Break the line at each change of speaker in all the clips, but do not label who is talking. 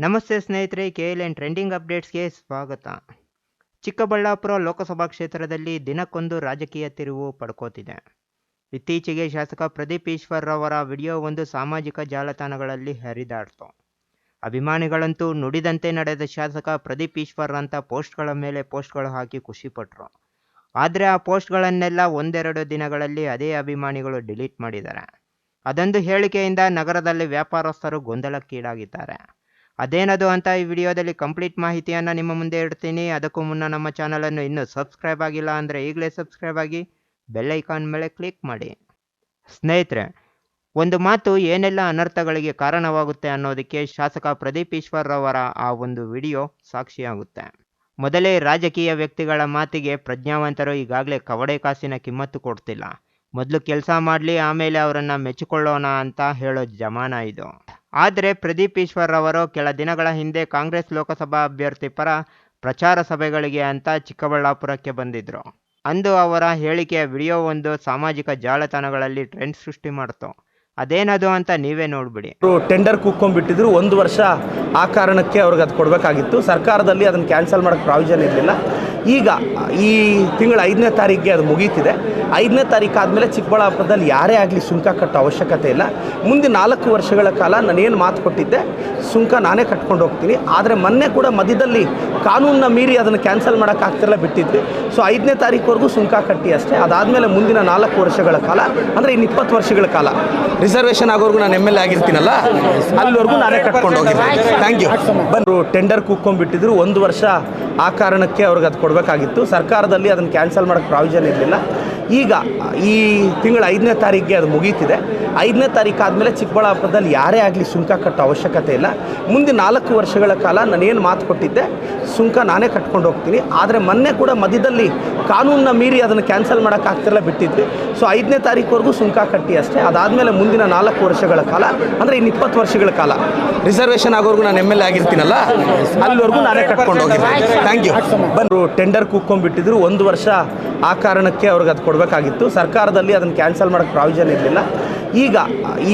ನಮಸ್ತೆ ಸ್ನೇಹಿತರೆ K L N trending ಅಪ್ಡೇಟ್ಸ್ಗೆ ಸ್ವಾಗತ. ಚಿಕ್ಕಬಳ್ಳಾಪುರ ಲೋಕಸಭಾ ಕ್ಷೇತ್ರದಲ್ಲಿ ದಿನಕ್ಕೊಂದು ರಾಜಕೀಯ ತಿರುವು ಪಡ್ಕೋತಿದೆ. ಇತ್ತೀಚೆಗೆ ಶಾಸಕ ಪ್ರದೀಪ್ ಈಶ್ವರ್ ಅವರ ವಿಡಿಯೋ ಒಂದು ಸಾಮಾಜಿಕ ಜಾಲತಾಣಗಳಲ್ಲಿ ಹರಿದಾಡ್ತು. ಅಭಿಮಾನಿಗಳಂತೂ ನುಡಿದಂತೆ ನಡೆದ ಶಾಸಕ ಪ್ರದೀಪ್ ಈಶ್ವರ್ ಅಂತ ಪೋಸ್ಟ್ಗಳ ಮೇಲೆ ಪೋಸ್ಟ್ಗಳು ಹಾಕಿ ಖುಷಿಪಟ್ಟರು ಆದರೆ ಆ ಪೋಸ್ಟ್ಗಳನ್ನೆಲ್ಲ ಒಂದೆರಡು ದಿನಗಳಲ್ಲಿ ಅದೇ ಅಭಿಮಾನಿಗಳು ಡಿಲೀಟ್ ಮಾಡಿದ್ದಾರೆ. ಅದೊಂದು ಹೇಳಿಕೆಯಿಂದ ನಗರದಲ್ಲಿ ವ್ಯಾಪಾರಸ್ಥರು ಗೊಂದಲಕ್ಕೀಡಾಗಿದ್ದಾರೆ. ಅದೇನದು ಅಂತ ಈ ವಿಡಿಯೋದಲ್ಲಿ ಕಂಪ್ಲೀಟ್ ಮಾಹಿತಿಯನ್ನು ನಿಮ್ಮ ಮುಂದೆ ಇಡ್ತೀನಿ. ಅದಕ್ಕೂ ಮುನ್ನ ನಮ್ಮ ಚಾನಲನ್ನು ಇನ್ನೂ ಸಬ್ಸ್ಕ್ರೈಬ್ ಆಗಿಲ್ಲ ಅಂದರೆ ಈಗಲೇ ಸಬ್ಸ್ಕ್ರೈಬ್ ಆಗಿ ಬೆಲ್ಲೈಕಾನ್ ಮೇಲೆ ಕ್ಲಿಕ್ ಮಾಡಿ. ಸ್ನೇಹಿತರೆ, ಒಂದು ಮಾತು ಏನೆಲ್ಲ ಅನರ್ಥಗಳಿಗೆ ಕಾರಣವಾಗುತ್ತೆ ಅನ್ನೋದಕ್ಕೆ ಶಾಸಕ ಪ್ರದೀಪ್ ಈಶ್ವರ್ರವರ ಆ ಒಂದು ವಿಡಿಯೋ ಸಾಕ್ಷಿಯಾಗುತ್ತೆ. ಮೊದಲೇ ರಾಜಕೀಯ ವ್ಯಕ್ತಿಗಳ ಮಾತಿಗೆ ಪ್ರಜ್ಞಾವಂತರು ಈಗಾಗಲೇ ಕವಡೆ ಕಾಸಿನ ಕಿಮ್ಮತ್ತು ಕೊಡ್ತಿಲ್ಲ. ಮೊದಲು ಕೆಲಸ ಮಾಡಲಿ, ಆಮೇಲೆ ಅವರನ್ನು ಮೆಚ್ಚಿಕೊಳ್ಳೋಣ ಅಂತ ಹೇಳೋ ಜಮಾನ ಇದು. ಆದರೆ ಪ್ರದೀಪ್ ಈಶ್ವರ್ ಅವರು ಕೆಲ ದಿನಗಳ ಹಿಂದೆ ಕಾಂಗ್ರೆಸ್ ಲೋಕಸಭಾ ಅಭ್ಯರ್ಥಿ ಪರ ಪ್ರಚಾರ ಸಭೆಗಳಿಗೆ ಅಂತ ಚಿಕ್ಕಬಳ್ಳಾಪುರಕ್ಕೆ ಬಂದಿದ್ದರು ಅಂದು ಅವರ ಹೇಳಿಕೆಯ ವಿಡಿಯೋ ಒಂದು ಸಾಮಾಜಿಕ ಜಾಲತಾಣಗಳಲ್ಲಿ ಟ್ರೆಂಡ್ ಸೃಷ್ಟಿ ಮಾಡ್ತು. ಅದೇನದು ಅಂತ ನೀವೇ ನೋಡ್ಬಿಡಿ.
ಟೆಂಡರ್ ಕೂಕ್ಕೊಂಡ್ಬಿಟ್ಟಿದ್ರು ಒಂದು ವರ್ಷ ಆ ಕಾರಣಕ್ಕೆ ಅವ್ರಿಗೆ ಅದು ಕೊಡಬೇಕಾಗಿತ್ತು. ಸರ್ಕಾರದಲ್ಲಿ ಅದನ್ನು ಕ್ಯಾನ್ಸಲ್ ಮಾಡೋಕ್ಕೆ ಪ್ರಾವಿಷನ್ ಇರಲಿಲ್ಲ. ಈಗ ಈ ತಿಂಗಳ ಐದನೇ ತಾರೀಕಿಗೆ ಅದು ಮುಗೀತಿದೆ. ಐದನೇ ತಾರೀಕು ಆದಮೇಲೆ ಚಿಕ್ಕಬಳ್ಳಾಪುರದಲ್ಲಿ ಯಾರೇ ಆಗಲಿ ಸುಂಕ ಕಟ್ಟೋ ಅವಶ್ಯಕತೆ ಇಲ್ಲ. ಮುಂದೆ ನಾಲ್ಕು ವರ್ಷಗಳ ಕಾಲ ನಾನೇನು ಮಾತು ಕೊಟ್ಟಿದ್ದೆ ಸುಂಕ ನಾನೇ ಕಟ್ಕೊಂಡು ಹೋಗ್ತೀನಿ. ಆದರೆ ಮೊನ್ನೆ ಕೂಡ ಮಧ್ಯದಲ್ಲಿ ಕಾನೂನನ್ನ ಮೀರಿ ಅದನ್ನು ಕ್ಯಾನ್ಸಲ್ ಮಾಡೋಕ್ಕಾಗ್ತಿರಲ್ಲ ಬಿಟ್ಟಿದ್ವಿ. ಸೊ ಐದನೇ ತಾರೀಕುವರೆಗೂ ಸುಂಕ ಕಟ್ಟಿ ಅಷ್ಟೇ. ಅದಾದಮೇಲೆ ಮುಂದಿನ ನಾಲ್ಕು ವರ್ಷಗಳ ಕಾಲ ಅಂದರೆ ಇನ್ನು ಇಪ್ಪತ್ತು ವರ್ಷಗಳ ಕಾಲ. ರಿಸರ್ವೇಷನ್ ಆಗೋರ್ಗು ನಾನು ಎಂ ಎಲ್ ಎ ಆಗಿರ್ತೀನಲ್ಲ ಅಲ್ಲಿವರೆಗೂ ನಾನೇ ಕಟ್ಕೊಂಡು ಹೋಗಿದ್ದೆ. ಥ್ಯಾಂಕ್ ಯು ಬಂದರು ಟೆಂಡರ್ ಕೂತ್ಕೊಂಡ್ಬಿಟ್ಟಿದ್ರು. ಒಂದು ವರ್ಷ ಆ ಕಾರಣಕ್ಕೆ ಅವ್ರಿಗೆ ಅದು ಕೊಡಬೇಕಾಗಿತ್ತು. ಸರ್ಕಾರದಲ್ಲಿ ಅದನ್ನು ಕ್ಯಾನ್ಸಲ್ ಮಾಡೋಕ್ಕೆ ಪ್ರಾವಿಷನ್ ಇರಲಿಲ್ಲ. ಈಗ ಈ ತಿಂಗಳ ಐದನೇ ತಾರೀಕಿಗೆ ಅದು ಮುಗೀತಿದೆ. ಐದನೇ ತಾರೀಕು ಆದಮೇಲೆ ಚಿಕ್ಕಬಳ್ಳಾಪುರದಲ್ಲಿ ಯಾರೇ ಆಗಲಿ ಸುಂಕ ಕಟ್ಟೋ ಅವಶ್ಯಕತೆ ಇಲ್ಲ. ಮುಂದೆ ನಾಲ್ಕು ವರ್ಷಗಳ ಕಾಲ ನಾನೇನು ಮಾತು ಕೊಟ್ಟಿದ್ದೆ, ಸುಂಕ ನಾನೇ ಕಟ್ಕೊಂಡು ಹೋಗ್ತೀನಿ. ಆದರೆ ಮೊನ್ನೆ ಕೂಡ ಮಧ್ಯದಲ್ಲಿ ಕಾನೂನನ್ನ ಮೀರಿ ಅದನ್ನು ಕ್ಯಾನ್ಸಲ್ ಮಾಡೋಕ್ಕಾಗ್ತಿರಲ್ಲ ಬಿಟ್ಟಿದ್ವಿ. ಸೊ ಐದನೇ ತಾರೀಕುವರೆಗೂ ಸುಂಕ ಕಟ್ಟಿ ಅಷ್ಟೇ. ಅದಾದಮೇಲೆ ಮುಂದಿನ ನಾಲ್ಕು ವರ್ಷಗಳ ಕಾಲ, ಅಂದರೆ ಇನ್ನು ಇಪ್ಪತ್ತು ವರ್ಷಗಳ ಕಾಲ. ರಿಸರ್ವೇಷನ್ ಆಗೋರ್ಗು ನಾನು ಎಂ ಎಲ್ ಎ ಆಗಿರ್ತೀನಲ್ಲ, ಅಲ್ಲಿವರೆಗೂ ನಾನೇ ಕಟ್ಕೊಂಡು ಹೋಗಿದ್ದೆ. ಥ್ಯಾಂಕ್ ಯು ಬಂದರು ಟೆಂಡರ್ ಕೂತ್ಕೊಂಡ್ಬಿಟ್ಟಿದ್ರು. ಒಂದು ವರ್ಷ ಆ ಕಾರಣಕ್ಕೆ ಅವ್ರಿಗೆ ಅದು ಕೊಡಬೇಕಾಗಿತ್ತು. ಸರ್ಕಾರದಲ್ಲಿ ಅದನ್ನು ಕ್ಯಾನ್ಸಲ್ ಮಾಡೋಕ್ಕೆ ಪ್ರಾವಿಷನ್ ಇರಲಿಲ್ಲ. ಈಗ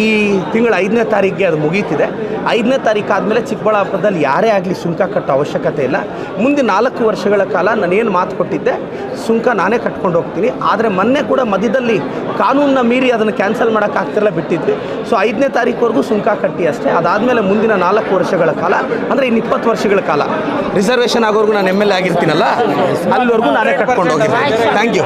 ಈ ತಿಂಗಳ ಐದನೇ ತಾರೀಕಿಗೆ ಅದು ಮುಗೀತಿದೆ. ಐದನೇ ತಾರೀಕು ಆದಮೇಲೆ ಚಿಕ್ಕಬಳ್ಳಾಪುರದಲ್ಲಿ ಯಾರೇ ಆಗಲಿ ಸುಂಕ ಕಟ್ಟೋ ಅವಶ್ಯಕತೆ ಇಲ್ಲ. ಮುಂದಿನ ನಾಲ್ಕು ವರ್ಷಗಳ ಕಾಲ ನಾನೇನು ಮಾತು ಕೊಟ್ಟಿದ್ದೆ, ಸುಂಕ ನಾನೇ ಕಟ್ಕೊಂಡು ಹೋಗ್ತೀನಿ. ಆದರೆ ಮೊನ್ನೆ ಕೂಡ ಮಧ್ಯದಲ್ಲಿ ಕಾನೂನನ್ನ ಮೀರಿ ಅದನ್ನು ಕ್ಯಾನ್ಸಲ್ ಮಾಡೋಕ್ಕಾಗ್ತಿರಲ್ಲ ಬಿಟ್ಟಿದ್ವಿ. ಸೊ ಐದನೇ ತಾರೀಕುವರೆಗೂ ಸುಂಕ ಕಟ್ಟಿ ಅಷ್ಟೇ. ಅದಾದಮೇಲೆ ಮುಂದಿನ ನಾಲ್ಕು ವರ್ಷಗಳ ಕಾಲ, ಅಂದರೆ ಇನ್ನು ಇಪ್ಪತ್ತು ವರ್ಷಗಳ ಕಾಲ. ರಿಸರ್ವೇಷನ್ ಆಗೋರ್ಗು ನಾನು ಎಂ ಎಲ್ ಎ ಆಗಿರ್ತೀನಲ್ಲ? ಅಲ್ಲಿವರೆಗೂ ನಾನೇ ಕಟ್ಕೊಂಡು ಹೋಗಿದ್ದೆ. ಥ್ಯಾಂಕ್ ಯು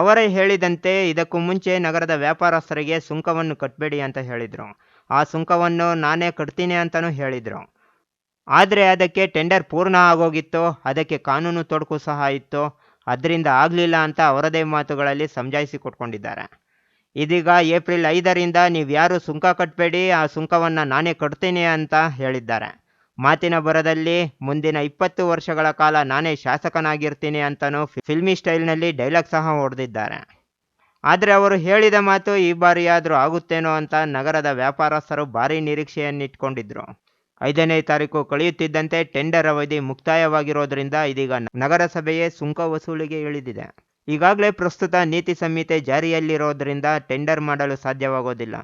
ಅವರೇ ಹೇಳಿದಂತೆ ಇದಕ್ಕೂ ಮುಂಚೆ ನಗರದ ವ್ಯಾಪಾರಸ್ಥರಿಗೆ ಸುಂಕವನ್ನು ಕಟ್ಟಬೇಡಿ ಅಂತ ಹೇಳಿದರು. ಆ ಸುಂಕವನ್ನು ನಾನೇ ಕಟ್ತೀನಿ ಅಂತಲೂ ಹೇಳಿದರು. ಆದರೆ ಅದಕ್ಕೆ ಟೆಂಡರ್ ಪೂರ್ಣ ಆಗೋಗಿತ್ತು, ಅದಕ್ಕೆ ಕಾನೂನು ತೊಡಕು ಸಹ ಇತ್ತು, ಅದರಿಂದ ಆಗಲಿಲ್ಲ ಅಂತ ಅವರದೇ ಮಾತುಗಳಲ್ಲಿ ಸಮಜಾಯಿಸಿ ಕೊಟ್ಕೊಂಡಿದ್ದಾರೆ. ಇದೀಗ ಏಪ್ರಿಲ್ ಐದರಿಂದ ನೀವು ಯಾರು ಸುಂಕ ಕಟ್ಟಬೇಡಿ ಆ ಸುಂಕವನ್ನು ನಾನೇ ಕಟ್ತೀನಿ ಅಂತ ಹೇಳಿದ್ದಾರೆ. ಮಾತಿನ ಬರದಲ್ಲಿ ಮುಂದಿನ ಇಪ್ಪತ್ತು ವರ್ಷಗಳ ಕಾಲ ನಾನೇ ಶಾಸಕನಾಗಿರ್ತೀನಿ ಅಂತಲೂ ಫಿಲ್ಮಿ ಸ್ಟೈಲ್ನಲ್ಲಿ ಡೈಲಾಗ್ ಸಹ ಹೊಡೆದಿದ್ದಾರೆ. ಆದರೆ ಅವರು ಹೇಳಿದ ಮಾತು ಈ ಬಾರಿಯಾದರೂ ಆಗುತ್ತೇನೋ ಅಂತ ನಗರದ ವ್ಯಾಪಾರಸ್ಥರು ಭಾರಿ ನಿರೀಕ್ಷೆಯನ್ನಿಟ್ಕೊಂಡಿದ್ರು. ಐದನೇ ತಾರೀಕು ಕಳೆಯುತ್ತಿದ್ದಂತೆ ಟೆಂಡರ್ ಅವಧಿ ಮುಕ್ತಾಯವಾಗಿರೋದ್ರಿಂದ ಇದೀಗ ನಗರಸಭೆಯೇ ಸುಂಕ ವಸೂಲಿಗೆ ಇಳಿದಿದೆ. ಈಗಾಗಲೇ ಪ್ರಸ್ತುತ ನೀತಿ ಸಂಹಿತೆ ಜಾರಿಯಲ್ಲಿರೋದ್ರಿಂದ ಟೆಂಡರ್ ಮಾಡಲು ಸಾಧ್ಯವಾಗೋದಿಲ್ಲ.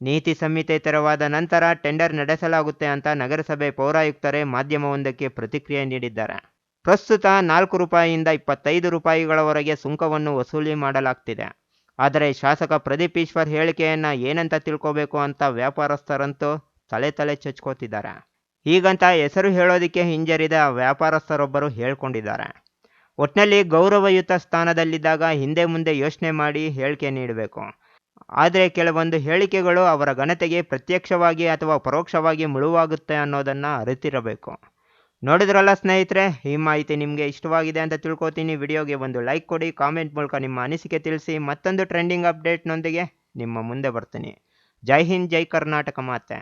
ನೀತಿ ಸಂಹಿತೆ ತೆರವಾದ ನಂತರ ಟೆಂಡರ್ ನಡೆಸಲಾಗುತ್ತೆ ಅಂತ ನಗರಸಭೆ ಪೌರಾಯುಕ್ತರೇ ಮಾಧ್ಯಮವೊಂದಕ್ಕೆ ಪ್ರತಿಕ್ರಿಯೆ ನೀಡಿದ್ದಾರೆ. ಪ್ರಸ್ತುತ ನಾಲ್ಕು ರೂಪಾಯಿಯಿಂದ ಇಪ್ಪತ್ತೈದು ರೂಪಾಯಿಗಳವರೆಗೆ ಸುಂಕವನ್ನು ವಸೂಲಿ ಮಾಡಲಾಗ್ತಿದೆ. ಆದರೆ ಶಾಸಕ ಪ್ರದೀಪ್ ಈಶ್ವರ್ ಹೇಳಿಕೆಯನ್ನ ಏನಂತ ತಿಳ್ಕೋಬೇಕು ಅಂತ ವ್ಯಾಪಾರಸ್ಥರಂತೂ ತಲೆ ತಲೆ ಚಚ್ಕೋತಿದ್ದಾರೆ. ಹೀಗಂತ ಹೆಸರು ಹೇಳೋದಕ್ಕೆ ಹಿಂಜರಿದ ವ್ಯಾಪಾರಸ್ಥರೊಬ್ಬರು ಹೇಳ್ಕೊಂಡಿದ್ದಾರೆ. ಒಟ್ನಲ್ಲಿ ಗೌರವಯುತ ಸ್ಥಾನದಲ್ಲಿದ್ದಾಗ ಹಿಂದೆ ಮುಂದೆ ಯೋಚನೆ ಮಾಡಿ ಹೇಳಿಕೆ ನೀಡಬೇಕು. ಆದರೆ ಕೆಲವೊಂದು ಹೇಳಿಕೆಗಳು ಅವರ ಘನತೆಗೆ ಪ್ರತ್ಯಕ್ಷವಾಗಿ ಅಥವಾ ಪರೋಕ್ಷವಾಗಿ ಮುಳುವಾಗುತ್ತೆ ಅನ್ನೋದನ್ನು ಅರಿತಿರಬೇಕು. ನೋಡಿದ್ರಲ್ಲ ಸ್ನೇಹಿತರೆ, ಈ ಮಾಹಿತಿ ನಿಮಗೆ ಇಷ್ಟವಾಗಿದೆ ಅಂತ ತಿಳ್ಕೊತೀನಿ. ವಿಡಿಯೋಗೆ ಒಂದು ಲೈಕ್ ಕೊಡಿ, ಕಾಮೆಂಟ್ ಮೂಲಕ ನಿಮ್ಮ ಅನಿಸಿಕೆ ತಿಳಿಸಿ, ಮತ್ತೊಂದು ಟ್ರೆಂಡಿಂಗ್ ಅಪ್ಡೇಟ್ನೊಂದಿಗೆ ನಿಮ್ಮ ಮುಂದೆ ಬರ್ತೀನಿ. ಜೈ ಹಿಂದ್, ಜೈ ಕರ್ನಾಟಕ ಮಾತೆ.